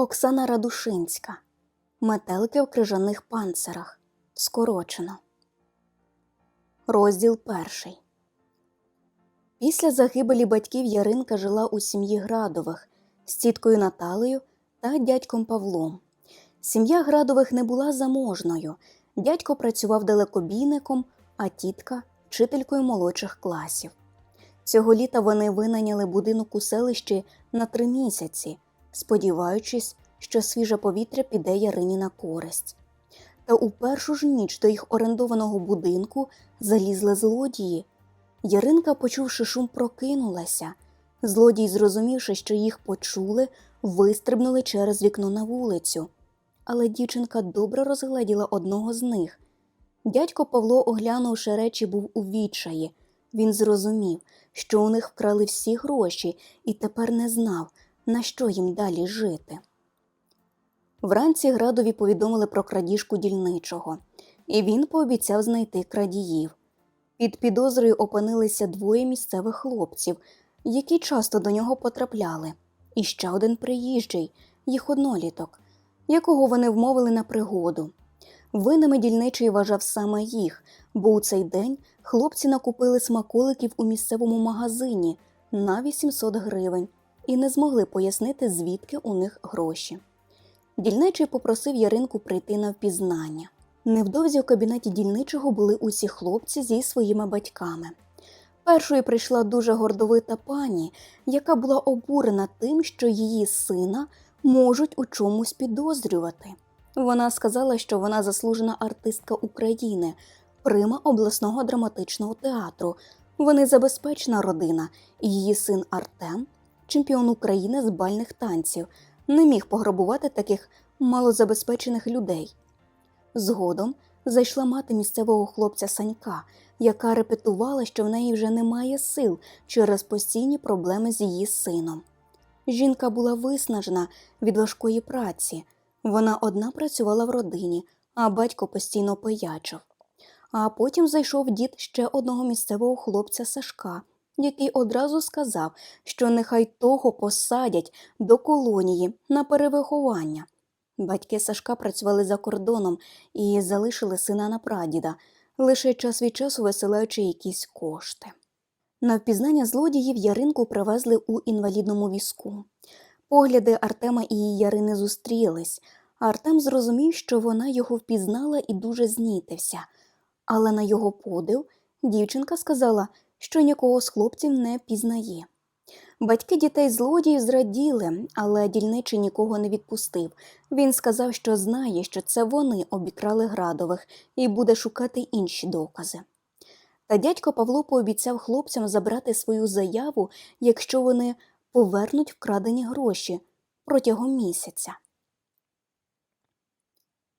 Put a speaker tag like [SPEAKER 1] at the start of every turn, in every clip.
[SPEAKER 1] Оксана Радушинська. Метелики в крижаних панцирах. Скорочено. Розділ перший. Після загибелі батьків Яринка жила у сім'ї Градових з тіткою Наталею та дядьком Павлом. Сім'я Градових не була заможною. Дядько працював далекобійником, а тітка вчителькою молодших класів. Цього літа вони винайняли будинок у селищі на три місяці, сподіваючись, що свіже повітря піде Ярині на користь. Та у першу ж ніч до їх орендованого будинку залізли злодії. Яринка, почувши шум, прокинулася. Злодії, зрозумівши, що їх почули, вистрибнули через вікно на вулицю. Але дівчинка добре розгледіла одного з них. Дядько Павло, оглянувши речі, був у відчаї. Він зрозумів, що у них вкрали всі гроші і тепер не знав, на що їм далі жити. Вранці Градові повідомили про крадіжку дільничого, і він пообіцяв знайти крадіїв. Під підозрою опинилися двоє місцевих хлопців, які часто до нього потрапляли, і ще один приїжджий, їх одноліток, якого вони вмовили на пригоду. Винними дільничий вважав саме їх, бо у цей день хлопці накупили смаколиків у місцевому магазині на 800 гривень і не змогли пояснити, звідки у них гроші. Дільничий попросив Яринку прийти на впізнання. Невдовзі у кабінеті дільничого були усі хлопці зі своїми батьками. Першою прийшла дуже гордовита пані, яка була обурена тим, що її сина можуть у чомусь підозрювати. Вона сказала, що вона заслужена артистка України, прима обласного драматичного театру. Вони забезпечена родина, і її син Артем, чемпіон України з бальних танців, не міг пограбувати таких малозабезпечених людей. Згодом зайшла мати місцевого хлопця Санька, яка репетувала, що в неї вже немає сил через постійні проблеми з її сином. Жінка була виснажена від важкої праці. Вона одна працювала в родині, а батько постійно пиячив. А потім зайшов дід ще одного місцевого хлопця Сашка, який одразу сказав, що нехай того посадять до колонії на перевиховання. Батьки Сашка працювали за кордоном і залишили сина на прадіда, лише час від часу висилаючи якісь кошти. На впізнання злодіїв Яринку привезли у інвалідному візку. Погляди Артема і Ярини зустрілись. Артем зрозумів, що вона його впізнала і дуже знітився. Але на його подив дівчинка сказала, що нікого з хлопців не пізнає. Батьки дітей злодіїв зраділи, але дільничий нікого не відпустив. Він сказав, що знає, що це вони обікрали градових і буде шукати інші докази. Та дядько Павло пообіцяв хлопцям забрати свою заяву, якщо вони повернуть вкрадені гроші протягом місяця.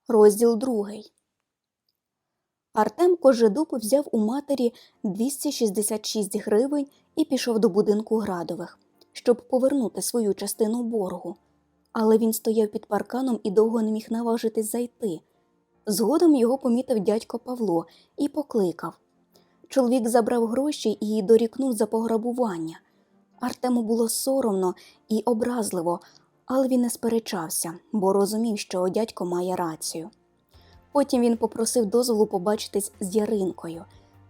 [SPEAKER 1] Розділ другий. Артем Кожедуб взяв у матері 266 гривень і пішов до будинку Градових, щоб повернути свою частину боргу. Але він стояв під парканом і довго не міг наважитись зайти. Згодом його помітив дядько Павло і покликав. Чоловік забрав гроші і дорікнув за пограбування. Артему було соромно і образливо, але він не сперечався, бо розумів, що дядько має рацію. Потім він попросив дозволу побачитись з Яринкою.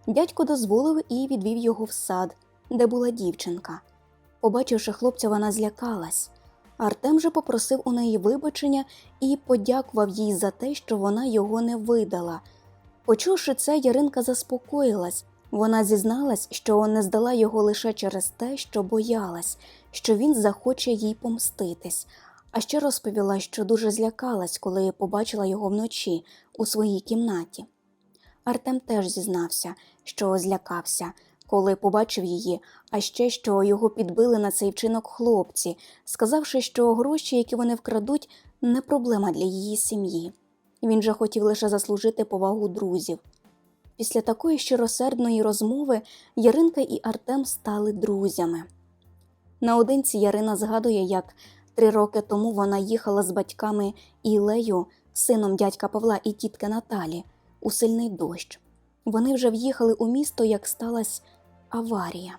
[SPEAKER 1] Дядько дозволив і відвів його в сад, де була дівчинка. Побачивши хлопця, вона злякалась. Артем же попросив у неї вибачення і подякував їй за те, що вона його не видала. Почувши це, Яринка заспокоїлась. Вона зізналась, що не здала його лише через те, що боялась, що він захоче їй помститись, а ще розповіла, що дуже злякалась, коли побачила його вночі у своїй кімнаті. Артем теж зізнався, що злякався, коли побачив її, а ще що його підбили на цей вчинок хлопці, сказавши, що гроші, які вони вкрадуть, не проблема для її сім'ї. Він же хотів лише заслужити повагу друзів. Після такої щиросердної розмови Яринка і Артем стали друзями. Наодинці Ярина згадує, як три роки тому вона їхала з батьками Ілею, сином дядька Павла і тітки Наталі, у сильний дощ. Вони вже в'їхали у місто, як сталася аварія,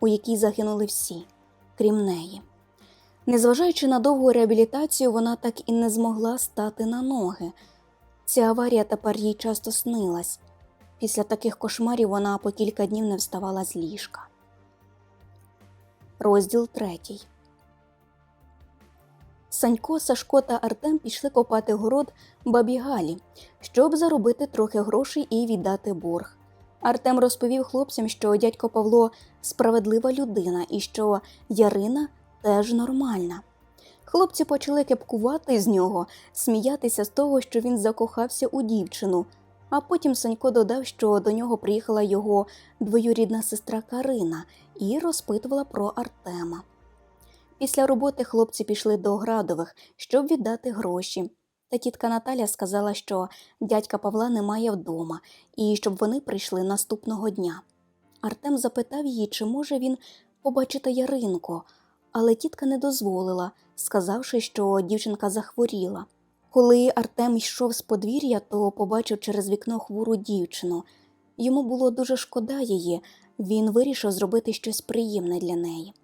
[SPEAKER 1] у якій загинули всі, крім неї. Незважаючи на довгу реабілітацію, вона так і не змогла стати на ноги. Ця аварія тепер їй часто снилась. Після таких кошмарів вона по кілька днів не вставала з ліжка. Розділ третій. Санько, Сашко та Артем пішли копати город бабі Галі, щоб заробити трохи грошей і віддати борг. Артем розповів хлопцям, що дядько Павло справедлива людина і що Ярина теж нормальна. Хлопці почали кепкувати з нього, сміятися з того, що він закохався у дівчину. А потім Санько додав, що до нього приїхала його двоюрідна сестра Карина і розпитувала про Артема. Після роботи хлопці пішли до Градових, щоб віддати гроші. Та тітка Наталя сказала, що дядька Павла немає вдома, і щоб вони прийшли наступного дня. Артем запитав її, чи може він побачити Яринку, але тітка не дозволила, сказавши, що дівчинка захворіла. Коли Артем йшов з подвір'я, то побачив через вікно хвору дівчину. Йому було дуже шкода її, він вирішив зробити щось приємне для неї.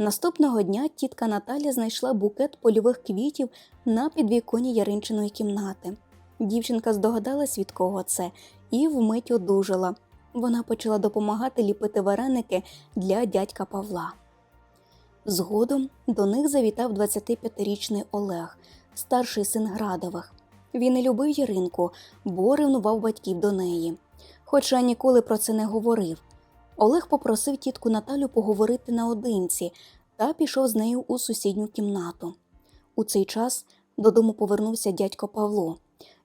[SPEAKER 1] Наступного дня тітка Наталя знайшла букет польових квітів на підвіконі Яринчиної кімнати. Дівчинка здогадалась, від кого це, і вмить одужала. Вона почала допомагати ліпити вареники для дядька Павла. Згодом до них завітав 25-річний Олег, старший син Градових. Він не любив Яринку, бо ревнував батьків до неї, хоча ніколи про це не говорив. Олег попросив тітку Наталю поговорити наодинці та пішов з нею у сусідню кімнату. У цей час додому повернувся дядько Павло.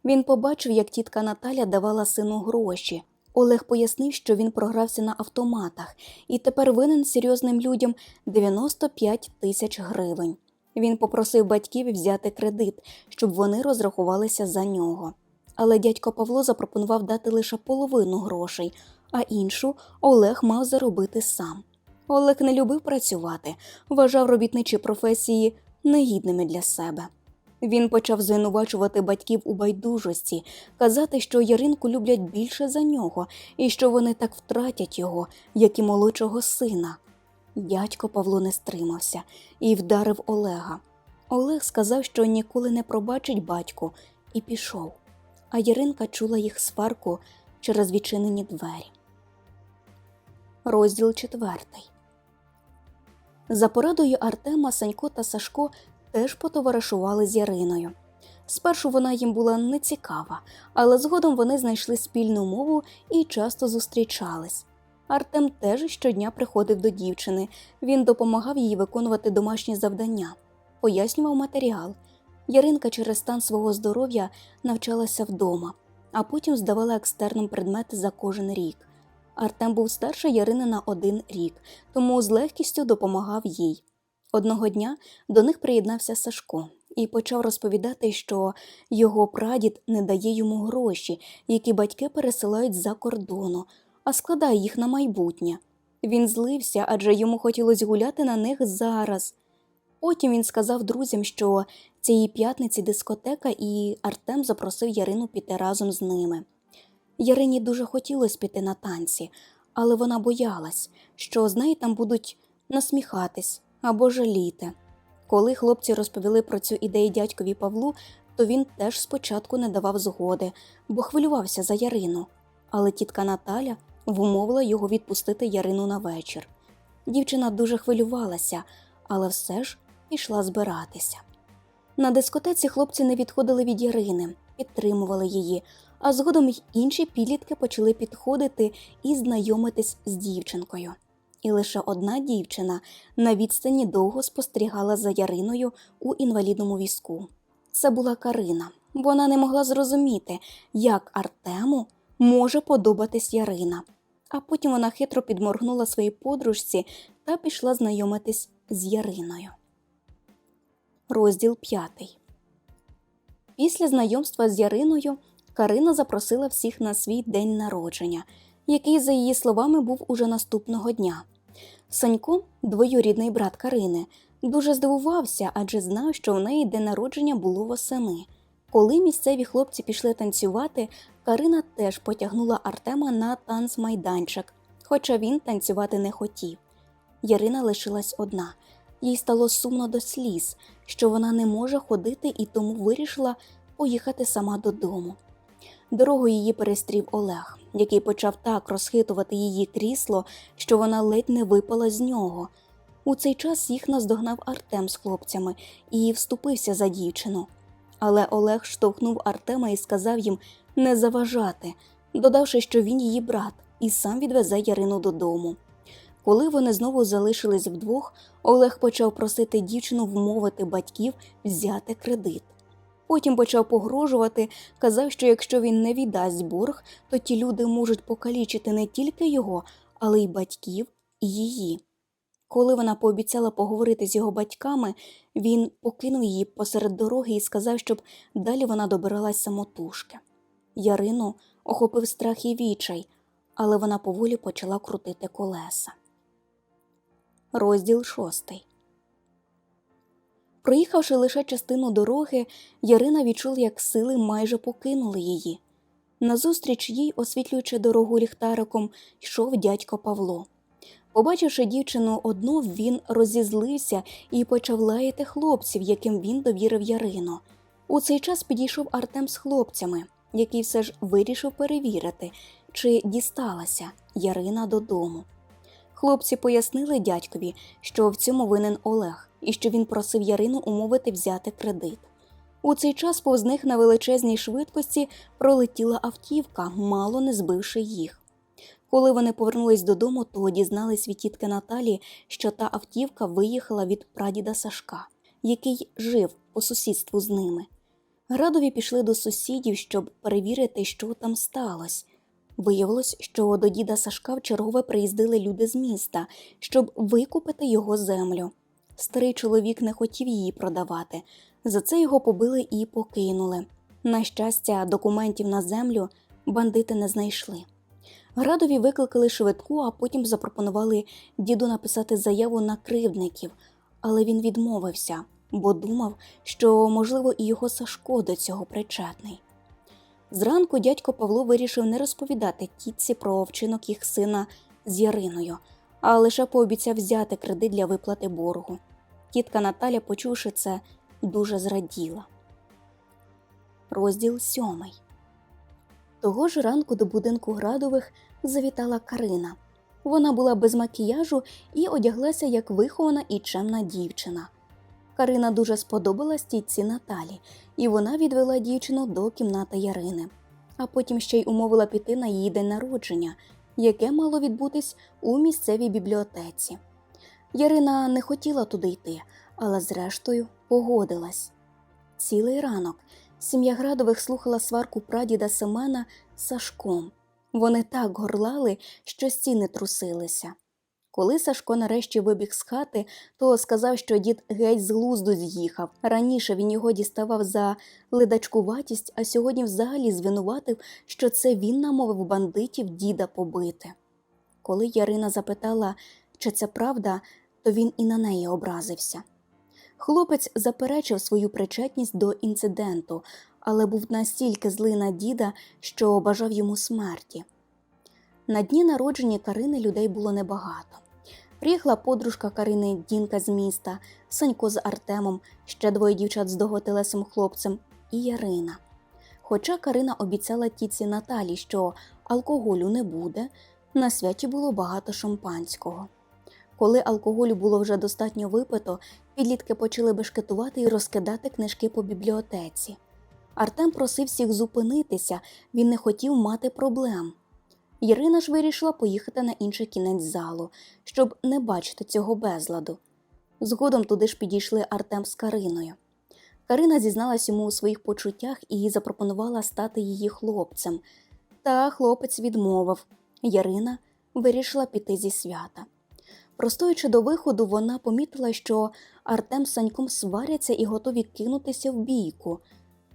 [SPEAKER 1] Він побачив, як тітка Наталя давала сину гроші. Олег пояснив, що він програвся на автоматах і тепер винен серйозним людям 95 тисяч гривень. Він попросив батьків взяти кредит, щоб вони розрахувалися за нього. Але дядько Павло запропонував дати лише половину грошей, а іншу Олег мав заробити сам. Олег не любив працювати, вважав робітничі професії негідними для себе. Він почав звинувачувати батьків у байдужості, казати, що Яринку люблять більше за нього і що вони так втратять його, як і молодшого сина. Дядько Павло не стримався і вдарив Олега. Олег сказав, що ніколи не пробачить батьку, і пішов. А Яринка чула їх сварку через відчинені двері. Розділ четвертий. За порадою Артема Санько та Сашко теж потоваришували з Яриною. Спершу вона їм була нецікава, але згодом вони знайшли спільну мову і часто зустрічались. Артем теж щодня приходив до дівчини, він допомагав їй виконувати домашні завдання, пояснював матеріал. Яринка через стан свого здоров'я навчалася вдома, а потім здавала екстерном предмети за кожен рік. Артем був старше Ярини на один рік, тому з легкістю допомагав їй. Одного дня до них приєднався Сашко і почав розповідати, що його прадід не дає йому гроші, які батьки пересилають з-за кордону, а складає їх на майбутнє. Він злився, адже йому хотілося гуляти на них зараз. Потім він сказав друзям, що цієї п'ятниці дискотека, і Артем запросив Ярину піти разом з ними. Ярині дуже хотілося піти на танці, але вона боялась, що з неї там будуть насміхатись або жаліти. Коли хлопці розповіли про цю ідею дядькові Павлу, то він теж спочатку не давав згоди, бо хвилювався за Ярину. Але тітка Наталя вмовила його відпустити Ярину на вечір. Дівчина дуже хвилювалася, але все ж пішла збиратися. На дискотеці хлопці не відходили від Ярини, підтримували її, а згодом й інші підлітки почали підходити і знайомитись з дівчинкою. І лише одна дівчина на відстані довго спостерігала за Яриною у інвалідному візку. Це була Карина. Вона не могла зрозуміти, як Артему може подобатись Ярина. А потім вона хитро підморгнула своїй подружці та пішла знайомитись з Яриною. Розділ п'ятий. Після знайомства з Яриною Карина запросила всіх на свій день народження, який, за її словами, був уже наступного дня. Санько, двоюрідний брат Карини, дуже здивувався, адже знав, що в неї день народження було восени. Коли місцеві хлопці пішли танцювати, Карина теж потягнула Артема на танцмайданчик, хоча він танцювати не хотів. Ярина лишилась одна. Їй стало сумно до сліз, що вона не може ходити і тому вирішила поїхати сама додому. Дорогу її перестрів Олег, який почав так розхитувати її крісло, що вона ледь не випала з нього. У цей час їх наздогнав Артем з хлопцями і вступився за дівчину. Але Олег штовхнув Артема і сказав їм не заважати, додавши, що він її брат, і сам відвезе Ярину додому. Коли вони знову залишились вдвох, Олег почав просити дівчину вмовити батьків взяти кредит. Потім почав погрожувати, казав, що якщо він не віддасть борг, то ті люди можуть покалічити не тільки його, але й батьків і її. Коли вона пообіцяла поговорити з його батьками, він покинув її посеред дороги і сказав, щоб далі вона добиралась самотужки. Ярину охопив страх і відчай, але вона поволі почала крутити колеса. Розділ шостий. Проїхавши лише частину дороги, Ярина відчула, як сили майже покинули її. Назустріч їй, освітлюючи дорогу ліхтариком, йшов дядько Павло. Побачивши дівчину одну, він розізлився і почав лаяти хлопців, яким він довірив Ярину. У цей час підійшов Артем з хлопцями, який все ж вирішив перевірити, чи дісталася Ярина додому. Хлопці пояснили дядькові, що в цьому винен Олег і що він просив Ярину умовити взяти кредит. У цей час повз них на величезній швидкості пролетіла автівка, мало не збивши їх. Коли вони повернулись додому, то дізнались від тітки Наталі, що та автівка виїхала від прадіда Сашка, який жив по сусідству з ними. Градові пішли до сусідів, щоб перевірити, що там сталося. Виявилось, що до діда Сашка вчергове приїздили люди з міста, щоб викупити його землю. Старий чоловік не хотів її продавати, за це його побили і покинули. На щастя, документів на землю бандити не знайшли. Градові викликали швидку, а потім запропонували діду написати заяву на кривдників, але він відмовився, бо думав, що, можливо, і його Сашко до цього причетний. Зранку дядько Павло вирішив не розповідати тітці про вчинок їх сина з Яриною, а лише пообіцяв взяти кредит для виплати боргу. Тітка Наталя, почувши це, дуже зраділа. Розділ сьомий. Того ж ранку до будинку Градових завітала Карина. Вона була без макіяжу і одяглася як вихована і чемна дівчина. Карина дуже сподобалась тітці Наталі, і вона відвела дівчину до кімнати Ярини, а потім ще й умовила піти на її день народження, яке мало відбутись у місцевій бібліотеці. Ярина не хотіла туди йти, але зрештою погодилась. Цілий ранок сім'я Градових слухала сварку прадіда Семена Сашком. Вони так горлали, що стіни трусилися. Коли Сашко нарешті вибіг з хати, то сказав, що дід геть з глузду з'їхав. Раніше він його діставав за ледачкуватість, а сьогодні взагалі звинуватив, що це він намовив бандитів діда побити. Коли Ярина запитала, чи це правда, то він і на неї образився. Хлопець заперечив свою причетність до інциденту, але був настільки злий на діда, що бажав йому смерті. На дні народження Карини людей було небагато. Приїхала подружка Карини Дінка з міста, Санько з Артемом, ще двоє дівчат з довготелесим хлопцем і Ярина. Хоча Карина обіцяла тітці Наталі, що алкоголю не буде, на святі було багато шампанського. Коли алкоголю було вже достатньо випито, підлітки почали бешкетувати і розкидати книжки по бібліотеці. Артем просив всіх зупинитися, він не хотів мати проблем. Ірина ж вирішила поїхати на інший кінець залу, щоб не бачити цього безладу. Згодом туди ж підійшли Артем з Кариною. Карина зізналась йому у своїх почуттях і запропонувала стати її хлопцем. Та хлопець відмовив. Ярина вирішила піти зі свята. Простоючи до виходу, вона помітила, що Артем з Саньком сваряться і готові кинутися в бійку.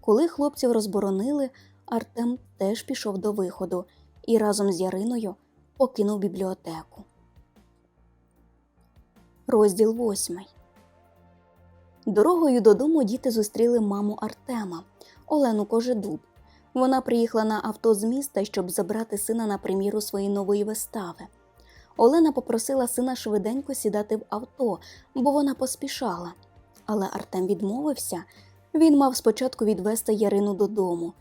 [SPEAKER 1] Коли хлопців розборонили, Артем теж пішов до виходу і разом з Яриною покинув бібліотеку. Розділ восьмий. Дорогою додому діти зустріли маму Артема Олену Кожедуб. Вона приїхала на авто з міста, щоб забрати сина на прем'єру своєї нової вистави. Олена попросила сина швиденько сідати в авто, бо вона поспішала. Але Артем відмовився. Він мав спочатку відвести Ярину додому.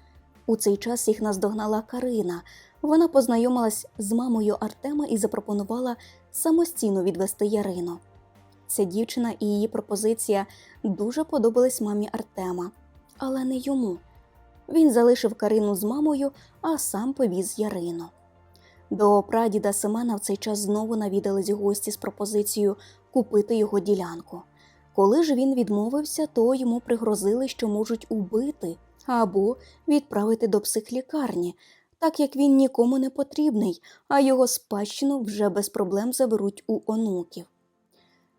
[SPEAKER 1] У цей час їх наздогнала Карина. Вона познайомилась з мамою Артема і запропонувала самостійно відвести Ярину. Ця дівчина і її пропозиція дуже подобались мамі Артема, але не йому. Він залишив Карину з мамою, а сам повіз Ярину. До прадіда Семена в цей час знову навідались гості з пропозицією купити його ділянку. Коли ж він відмовився, то йому пригрозили, що можуть убити або відправити до психлікарні, так як він нікому не потрібний, а його спадщину вже без проблем заберуть у онуків.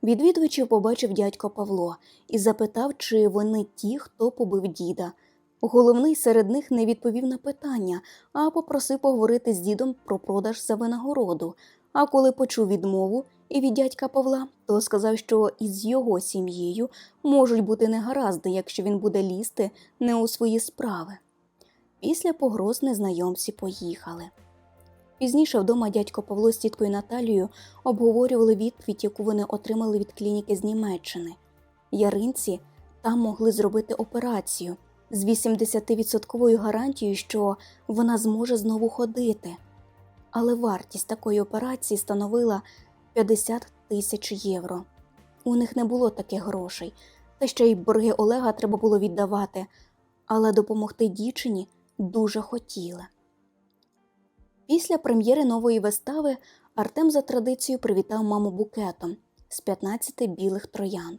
[SPEAKER 1] Відвідувачів побачив дядько Павло і запитав, чи вони ті, хто побив діда. Головний серед них не відповів на питання, а попросив поговорити з дідом про продаж за винагороду. А коли почув відмову і від дядька Павла, то сказав, що із його сім'єю можуть бути негаразди, якщо він буде лізти не у свої справи. Після погроз незнайомці поїхали. Пізніше вдома дядько Павло з тіткою Наталією обговорювали відповідь, яку вони отримали від клініки з Німеччини. Яринці там могли зробити операцію з 80% гарантією, що вона зможе знову ходити. Але вартість такої операції становила 50 тисяч євро. У них не було таких грошей, та ще й борги Олега треба було віддавати, але допомогти дівчині дуже хотіли. Після прем'єри нової вистави Артем за традицією привітав маму букетом з 15 білих троянд,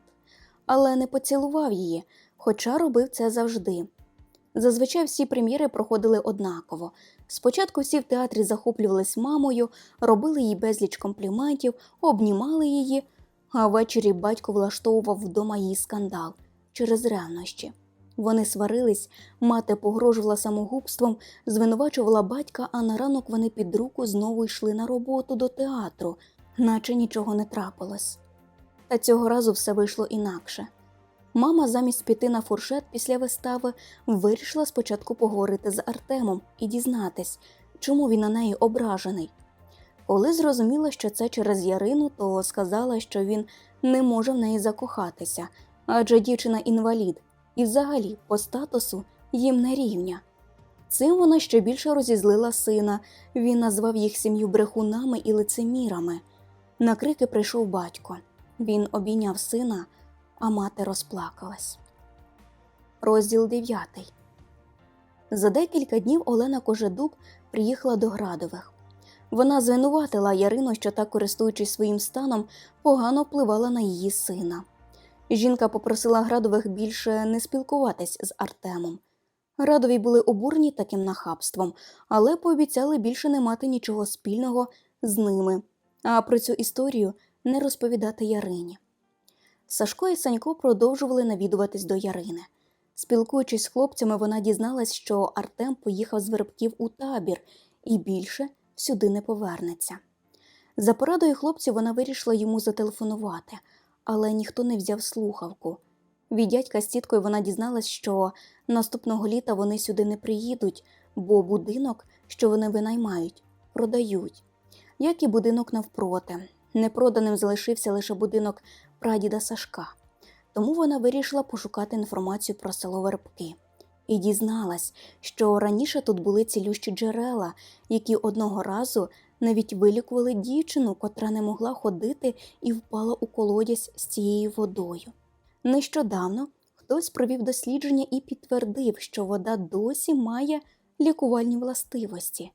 [SPEAKER 1] але не поцілував її, хоча робив це завжди. Зазвичай всі прем'єри проходили однаково. Спочатку всі в театрі захоплювались мамою, робили їй безліч компліментів, обнімали її, а ввечері батько влаштовував вдома її скандал через ревнощі. Вони сварились, мати погрожувала самогубством, звинувачувала батька, а на ранок вони під руку знову йшли на роботу до театру, наче нічого не трапилось. Та цього разу все вийшло інакше. Мама замість піти на фуршет після вистави вирішила спочатку поговорити з Артемом і дізнатись, чому він на неї ображений. Коли зрозуміла, що це через Ярину, то сказала, що він не може в неї закохатися, адже дівчина інвалід, і взагалі по статусу їм не рівня. Цим вона ще більше розізлила сина, він назвав їх сім'ю брехунами і лицемірами. На крики прийшов батько. Він обійняв сина, а мати розплакалась. Розділ 9 За декілька днів Олена Кожедуб приїхала до Градових. Вона звинуватила Ярину, що та, користуючись своїм станом, погано впливала на її сина. Жінка попросила Градових більше не спілкуватись з Артемом. Градові були обурені таким нахабством, але пообіцяли більше не мати нічого спільного з ними, а про цю історію не розповідати Ярині. Сашко і Санько продовжували навідуватись до Ярини. Спілкуючись з хлопцями, вона дізналась, що Артем поїхав з вербків у табір і більше сюди не повернеться. За порадою хлопців вона вирішила йому зателефонувати, але ніхто не взяв слухавку. Від дядька з тіткою вона дізналась, що наступного літа вони сюди не приїдуть, бо будинок, що вони винаймають, продають, як і будинок навпроти. Непроданим залишився лише будинок прадіда Сашка. Тому вона вирішила пошукати інформацію про село Вербки. І дізналась, що раніше тут були цілющі джерела, які одного разу навіть вилікували дівчину, котра не могла ходити і впала у колодязь з цією водою. Нещодавно хтось провів дослідження і підтвердив, що вода досі має лікувальні властивості.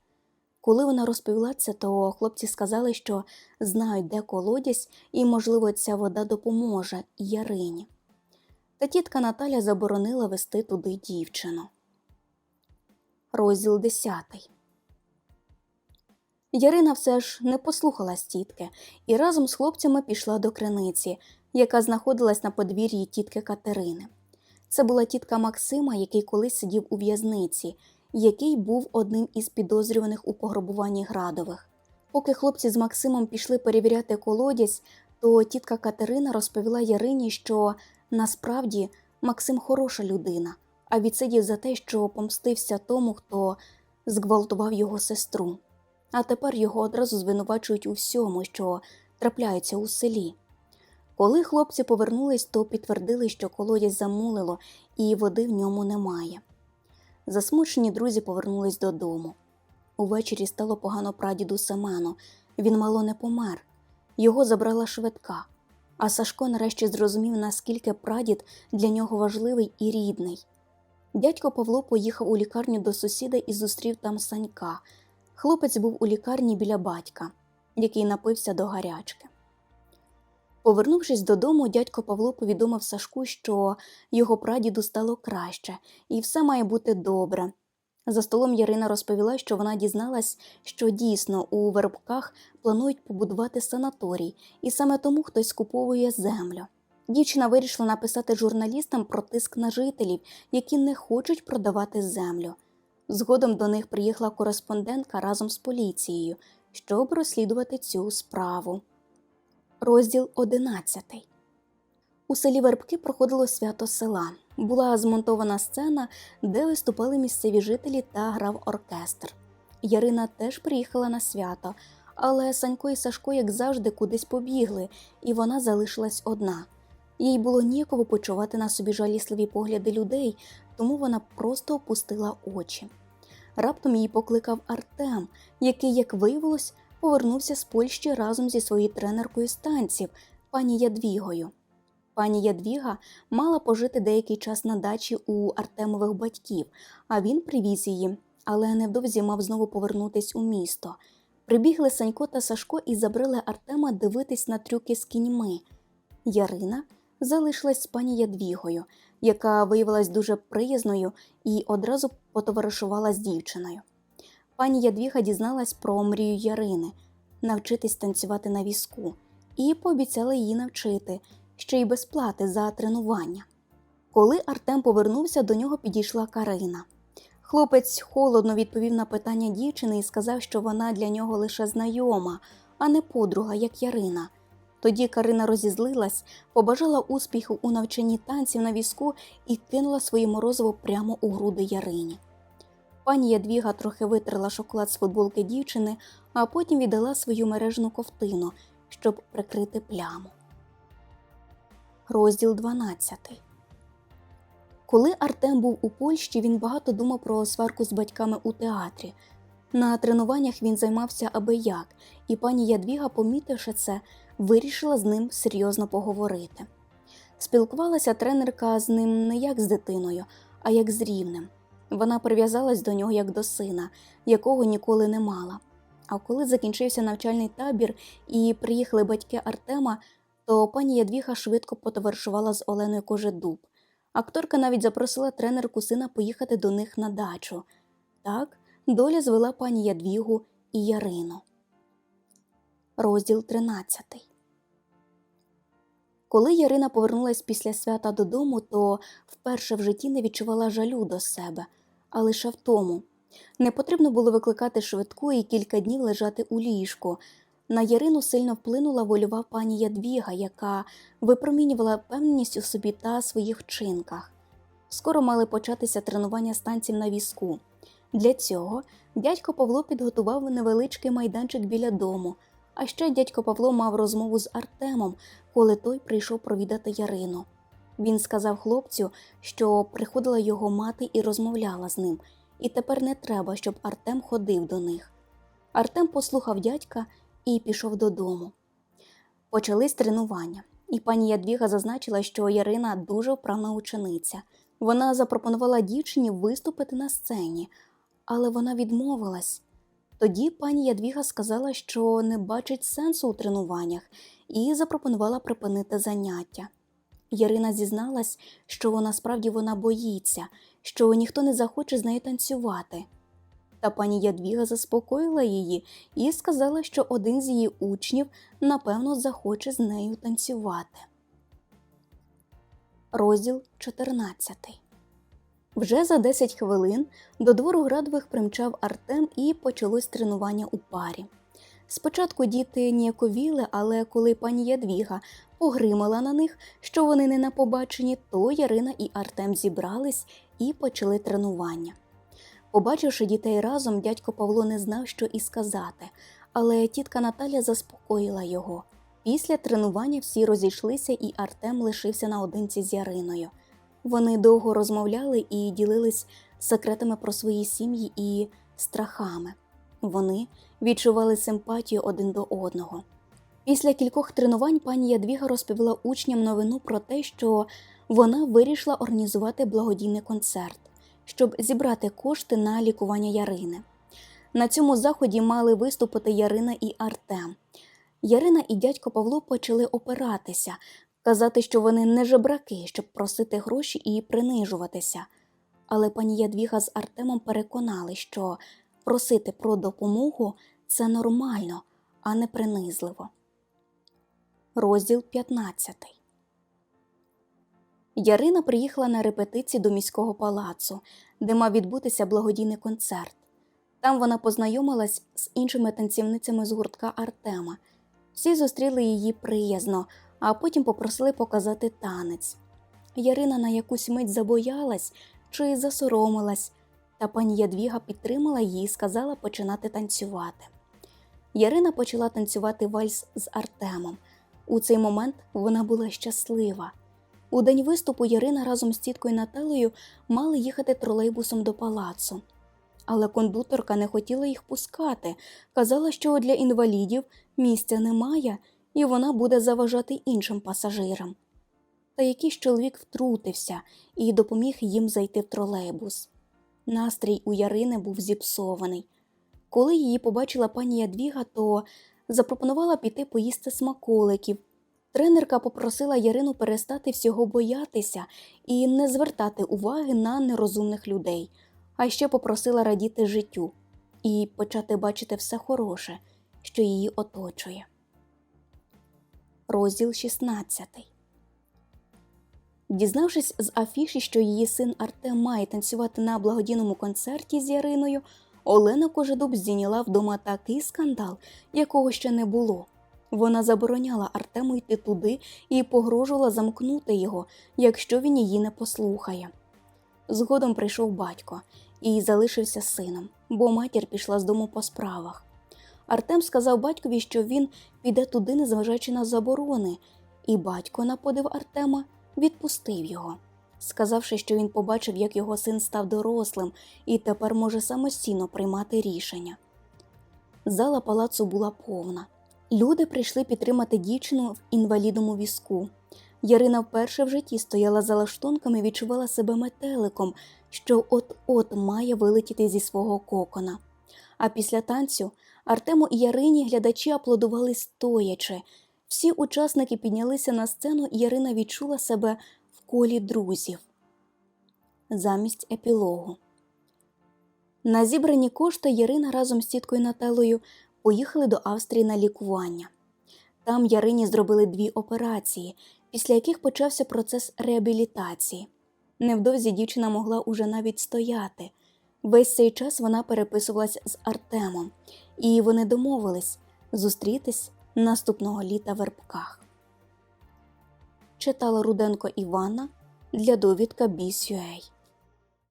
[SPEAKER 1] Коли вона розповіла це, то хлопці сказали, що знають, де колодязь, і, можливо, ця вода допоможе Ярині. Та тітка Наталя заборонила вести туди дівчину. Розділ 10 Ярина все ж не послухалась тітки і разом з хлопцями пішла до криниці, яка знаходилась на подвір'ї тітки Катерини. Це була тітка Максима, який колись сидів у в'язниці, який був одним із підозрюваних у пограбуванні градових. Поки хлопці з Максимом пішли перевіряти колодязь, то тітка Катерина розповіла Ярині, що насправді Максим хороша людина, а відсидів за те, що помстився тому, хто зґвалтував його сестру. А тепер його одразу звинувачують у всьому, що трапляється у селі. Коли хлопці повернулись, то підтвердили, що колодязь замулило і води в ньому немає. Засмучені друзі повернулись додому. Увечері стало погано прадіду Семену. Він мало не помер. Його забрала швидка. А Сашко нарешті зрозумів, наскільки прадід для нього важливий і рідний. Дядько Павло поїхав у лікарню до сусіда і зустрів там санька. Хлопець був у лікарні біля батька, який напився до гарячки. Повернувшись додому, дядько Павло повідомив Сашку, що його прадіду стало краще, і все має бути добре. За столом Ярина розповіла, що вона дізналась, що дійсно у вербках планують побудувати санаторій, і саме тому хтось скуповує землю. Дівчина вирішила написати журналістам про тиск на жителів, які не хочуть продавати землю. Згодом до них приїхала кореспондентка разом з поліцією, щоб розслідувати цю справу. Розділ 11 У селі Вербки проходило свято села. Була змонтована сцена, де виступали місцеві жителі та грав оркестр. Ярина теж приїхала на свято, але Санько і Сашко, як завжди, кудись побігли, і вона залишилась одна. Їй було ніяково почувати на собі жалісливі погляди людей, тому вона просто опустила очі. Раптом її покликав Артем, який, як виявилось, повернувся з Польщі разом зі своєю тренеркою з танців, пані Ядвігою. Пані Ядвіга мала пожити деякий час на дачі у Артемових батьків, а він привіз її, але невдовзі мав знову повернутись у місто. Прибігли Санько та Сашко і забрали Артема дивитись на трюки з кіньми. Ярина залишилась з пані Ядвігою, яка виявилась дуже приязною і одразу потоваришувала з дівчиною. Пані Ядвіга дізналась про мрію Ярини навчитись танцювати на візку, і пообіцяла її навчити, ще й без плати за тренування. Коли Артем повернувся, до нього підійшла Карина. Хлопець холодно відповів на питання дівчини і сказав, що вона для нього лише знайома, а не подруга, як Ярина. Тоді Карина розізлилась, побажала успіху у навчанні танців на візку і кинула своє морозиво прямо у груди Ярині. Пані Ядвіга трохи витерла шоколад з футболки дівчини, а потім віддала свою мережну ковтину, щоб прикрити пляму. Розділ 12 Коли Артем був у Польщі, він багато думав про сварку з батьками у театрі. На тренуваннях він займався аби як, і пані Ядвіга, помітивши це, вирішила з ним серйозно поговорити. Спілкувалася тренерка з ним не як з дитиною, а як з рівним. Вона прив'язалась до нього як до сина, якого ніколи не мала. А коли закінчився навчальний табір і приїхали батьки Артема, то пані Ядвіга швидко потоваришувала з Оленою Кожедуб. Акторка навіть запросила тренерку сина поїхати до них на дачу. Так, доля звела пані Ядвігу і Ярину. Розділ 13 Коли Ярина повернулась після свята додому, то вперше в житті не відчувала жалю до себе, а лише в тому. Не потрібно було викликати швидку і кілька днів лежати у ліжку. На Ярину сильно вплинула вольова пані Ядвіга, яка випромінювала певність у собі та своїх вчинках. Скоро мали початися тренування станців на візку. Для цього дядько Павло підготував невеличкий майданчик біля дому. А ще дядько Павло мав розмову з Артемом, коли той прийшов провідати Ярину. Він сказав хлопцю, що приходила його мати і розмовляла з ним, і тепер не треба, щоб Артем ходив до них. Артем послухав дядька і пішов додому. Почались тренування, і пані Ядвіга зазначила, що Ярина дуже вправна учениця. Вона запропонувала дівчині виступити на сцені, але вона відмовилась. Тоді пані Ядвіга сказала, що не бачить сенсу у тренуваннях, і запропонувала припинити заняття. Ярина зізналась, що вона справді вона боїться, що ніхто не захоче з нею танцювати. Та пані Ядвіга заспокоїла її і сказала, що один з її учнів напевно захоче з нею танцювати. Розділ 14 Вже за 10 хвилин до двору Градових примчав Артем і почалось тренування у парі. Спочатку діти ніяковіли, але коли пані Ядвіга погримала на них, що вони не на побаченні, то Ярина і Артем зібрались і почали тренування. Побачивши дітей разом, дядько Павло не знав, що і сказати, але тітка Наталя заспокоїла його. Після тренування всі розійшлися, і Артем лишився наодинці з Яриною. Вони довго розмовляли і ділились секретами про свої сім'ї і страхами. Вони відчували симпатію один до одного. Після кількох тренувань пані Ядвіга розповіла учням новину про те, що вона вирішила організувати благодійний концерт, щоб зібрати кошти на лікування Ярини. На цьому заході мали виступити Ярина і Артем. Ярина і дядько Павло почали опиратися, казати, що вони не жебраки, щоб просити гроші і принижуватися. Але пані Ядвіга з Артемом переконали, що просити про допомогу це нормально, а не принизливо. Розділ 15 Ярина приїхала на репетиції до міського палацу, де мав відбутися благодійний концерт. Там вона познайомилась з іншими танцівницями з гуртка Артема. Всі зустріли її приязно, а потім попросили показати танець. Ярина на якусь мить забоялась чи засоромилась, та пані Ядвіга підтримала її і сказала починати танцювати. Ярина почала танцювати вальс з Артемом. У цей момент вона була щаслива. У день виступу Ярина разом з тіткою Наталею мали їхати тролейбусом до палацу. Але кондукторка не хотіла їх пускати, казала, що для інвалідів місця немає, і вона буде заважати іншим пасажирам. Та якийсь чоловік втрутився і допоміг їм зайти в тролейбус. Настрій у Ярини був зіпсований. Коли її побачила пані Ядвіга, то запропонувала піти поїсти смаколиків. Тренерка попросила Ярину перестати всього боятися і не звертати уваги на нерозумних людей, а ще попросила радіти життю і почати бачити все хороше, що її оточує. Розділ 16 Дізнавшись з афіші, що її син Артем має танцювати на благодійному концерті з Яриною, Олена Кожедуб здійняла вдома такий скандал, якого ще не було. Вона забороняла Артему йти туди і погрожувала замкнути його, якщо він її не послухає. Згодом прийшов батько і залишився сином, бо матір пішла з дому по справах. Артем сказав батькові, що він піде туди, незважаючи на заборони, і батько, на подив Артема, відпустив його, сказавши, що він побачив, як його син став дорослим і тепер може самостійно приймати рішення. Зала палацу була повна. Люди прийшли підтримати дівчину в інвалідному візку. Ярина вперше в житті стояла за лаштунками і відчувала себе метеликом, що от-от має вилетіти зі свого кокона. А після танцю Артему і Ярині глядачі аплодували стоячи. Всі учасники піднялися на сцену, і Ярина відчула себе в колі друзів. Замість епілогу. На зібрані кошти Ярина разом з тіткою Наталою поїхали до Австрії на лікування. Там Ярині зробили дві операції, після яких почався процес реабілітації. Невдовзі дівчина могла уже навіть стояти. Весь цей час вона переписувалась з Артемом, і вони домовились зустрітись наступного літа в Вербках. Читала Руденко Івана для довідка BSUA.